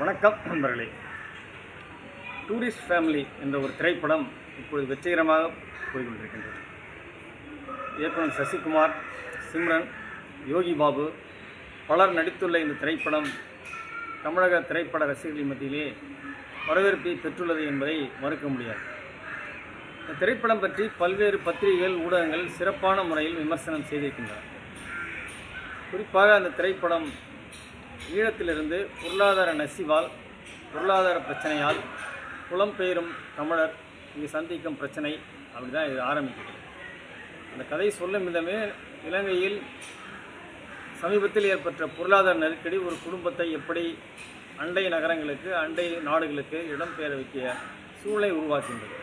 வணக்கம் நண்பர்களே. Tourist family என்ற ஒரு திரைப்படம் இப்பொழுது வெற்றிகரமாக போய்கொண்டிருக்கின்றது. இயக்குனர் சசிகுமார் சிம்ரன் யோகி பாபு பலர் நடித்துள்ள இந்த திரைப்படம் தமிழக திரைப்பட ரசிகர்கள் மத்தியிலே வரவேற்பை பெற்றுள்ளது என்பதை மறுக்க முடியாது. இந்த திரைப்படம் பற்றி பல்வேறு பத்திரிகைகள் ஊடகங்கள் சிறப்பான முறையில் விமர்சனம் செய்திருக்கின்றன. குறிப்பாக அந்த திரைப்படம் ஈழத்திலிருந்து பொருளாதார நசிவால் பொருளாதார பிரச்சனையால் புலம்பெயரும் தமிழர் இங்கு சந்திக்கும் பிரச்சனை அப்படி தான் இது ஆரம்பிக்குது. அந்த கதை சொல்லும் விதமே இலங்கையில் சமீபத்தில் ஏற்பட்ட பொருளாதார நெருக்கடி ஒரு குடும்பத்தை எப்படி அண்டை நகரங்களுக்கு அண்டை நாடுகளுக்கு இடம்பெயர வைக்கிய சூழலை உருவாக்கின்றது.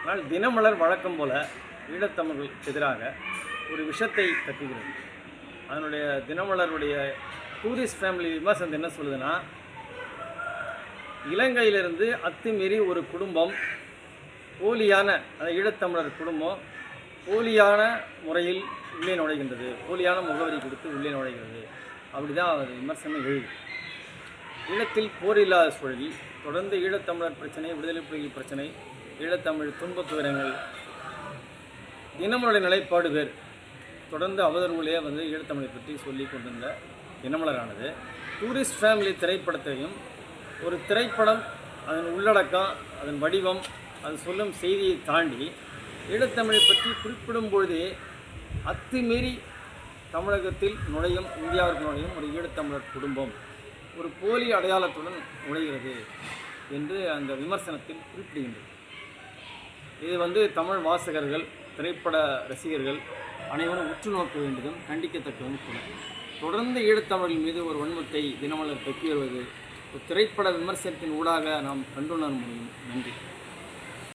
ஆனால் தினமலர் வழக்கம் போல ஈழத்தமிழர்களுக்கு எதிராக ஒரு விஷத்தை கட்டுகிறது. அதனுடைய தினமலருடைய டூரிஸ்ட் ஃபேமிலி விமர்சனம் என்ன சொல்லுதுன்னா இலங்கையிலிருந்து அத்துமீறி ஒரு குடும்பம் போலியான அந்த ஈழத்தமிழர் குடும்பம் போலியான முறையில் உள்ளே நுழைகின்றது. போலியான முகவரி கொடுத்து உள்ளே நுழைகிறது. அப்படி தான் அவர் விமர்சனம் எழுது. ஈழத்தில் போர் இல்லாத சூழலில் தொடர்ந்து ஈழத்தமிழர் பிரச்சனை விடுதலை புலிகள் பிரச்சனை ஈழத்தமிழ் துன்பத் துயரங்கள் தினமுறை நிலைப்பாடு பேர் தொடர்ந்து அவதர்வுகளே வந்து ஈழத்தமிழை பற்றி சொல்லி கொண்டிருந்த தினமலரானது டூரிஸ்ட் ஃபேமிலி திரைப்படத்தையும் ஒரு திரைப்படம் அதன் உள்ளடக்கம் அதன் வடிவம் அது சொல்லும் செய்தியை தாண்டி ஈழத்தமிழை பற்றி குறிப்பிடும் பொழுதே அத்துமீறி தமிழகத்தில் நுழையும் இந்தியாவிற்கு நுழையும் ஒரு ஈழத்தமிழர் குடும்பம் ஒரு போலி அடையாளத்துடன் நுழைகிறது என்று அந்த விமர்சனத்தில் குறிப்பிடுகின்றது. இது வந்து தமிழ் வாசகர்கள் திரைப்பட ரசிகர்கள் அனைவரும் உற்று நோக்க வேண்டியதும் கண்டிக்கத்தக்கதும் கூட. தொடர்ந்து ஈழத்தமிழ் மீது ஒரு வன்மத்தை தினமலர் பெற்றி வருவது. ஒரு திரைப்பட விமர்சனத்தின் ஊடாக நாம் கண்டுணர முடியும். நன்றி.